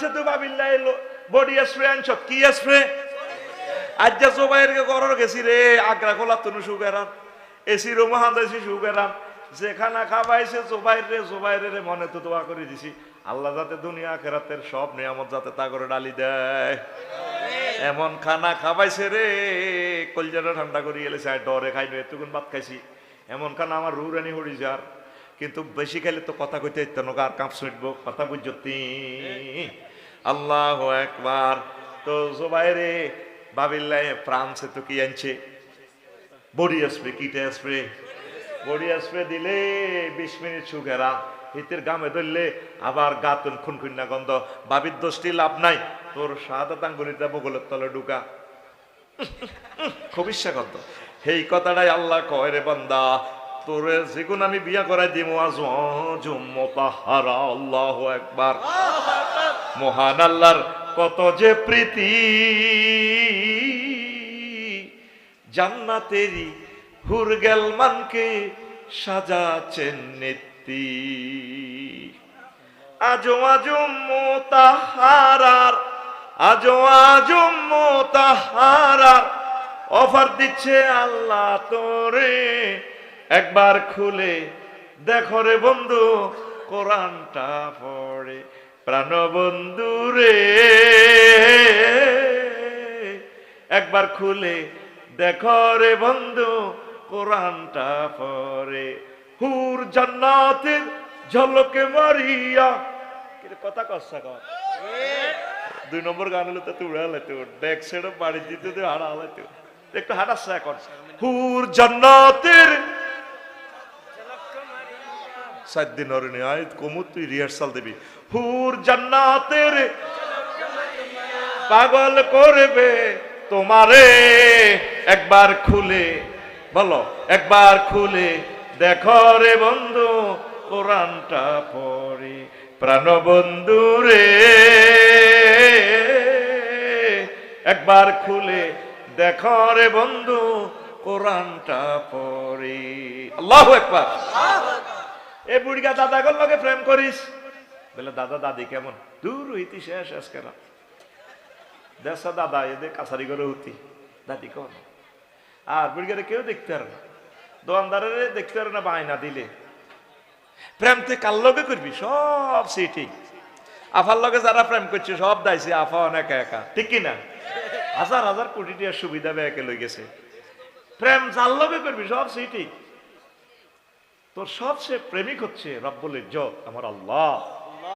ফ্রান্সে তো ভাবিল্লাই body spray আনছ, কি স্প্রে আজ যা জোবাইয়ের গরর গেছি রে, আগ্রা খোলা এসি রুম হান্দাইছি যেখানা খাবাইছে জোবাইর রে রে মনে তো দোয়া করে দিছি। আল্লাহ যাতে দুনিয়া খেরাতের সব নিয়ামত যাতে তা করে ডালি দেয়। এমন খানা খাবাইছে রে, কলজাটা ঠান্ডা করে আর ডরে খাইনো এতক্ষণ ভাত খাইছি। এমন খানা আমার রুরানি হরি যার কিন্তু বেশি খাইলে তো কথা কইতে ইত্যান আর কাঁপ শুনব কথা বুঝতি আল্লাহ একবার তো জোবাইরে ভাবিল্লাই ফ্রান্সে তো কি আনছে? বডি স্প্রে কিটা স্প্রে বডি স্প্রে দিলে বিশ মিনিট সুগেরা হিতের গামে ধরলে আবার গাতুন খুন খুনখুন্না গন্ধ। বাবির দোষটি লাভ নাই। তোর সাদা আঙ্গুলিটা বগলের তলে ঢুকা। খুব ইচ্ছা করত। সেই কথাটাই আল্লাহ কয় রে বান্দা তোরে যেগুন আমি বিয়া করাই দিব আজ। জুম্মতাহারা আল্লাহ একবার মহান আল্লাহর কত যে প্রীতি। জান্নাতেরি হুরগেল মানকে সাজাচ্ছেন নেত্রী। আজো আজো মোতাহারার, আজো আজো মোতাহারার। অফার দিচ্ছে আল্লাহ তোরে। একবার খুলে দেখো রে বন্ধু, কোরআনটা পড়ে। প্রাণ বন্ধু রে। একবার খুলে দেখো রে বন্ধু, কোরআনটা পড়ে। হুর জান্নাতের ঝলকে মারিয়া। কথা কষ্ট কর। দুই নম্বর গান হলো তো উড়া লাইতে ডেক সেটা বাড়ি দিতে হাড়া লাইতে একটু হাঁটাচ্ছে এখন হুর জান্নাতের সাত দিন অরণি আয় কমু, তুই রিহার্সাল দিবি। হুর জান্নাতের পাগল করবে তোমারে। একবার খুলে, বলো, একবার খুলে দেখো রে বন্ধু, কোরআনটা পড়ে, প্রাণ বন্ধু রে। একবার খুলে দেখো রে বন্ধু, কোরআনটা পড়ে। আল্লাহ একবার এ বুড়িকা দাদা গল লগে প্রেম করিস। বলে, দাদা, দাদি, কেমন? দূর হইতি শেষ শেষ কেন দেশা দাদা, এদের কাছারি করে হতি দাদি, কন? আর বুড়িকারে কেউ দেখতে পারে না। দোকানদারের দেখতে পারে না, বায়না দিলে। প্রেম তুই কার লগে করবি? সব সিটি। আফার লগে যারা প্রেম করছে, সব দাইছে, আফা অনেক একা। ঠিক কি না? হাজার হাজার কোটি টাকার সুবিধা ব্যাকে লই গেছে। প্রেম যার লগে করবি, সব সিটি। তোর সবচেয়ে প্রেমিক হচ্ছে রব্বুল ইজ্জত আমার আল্লাহ।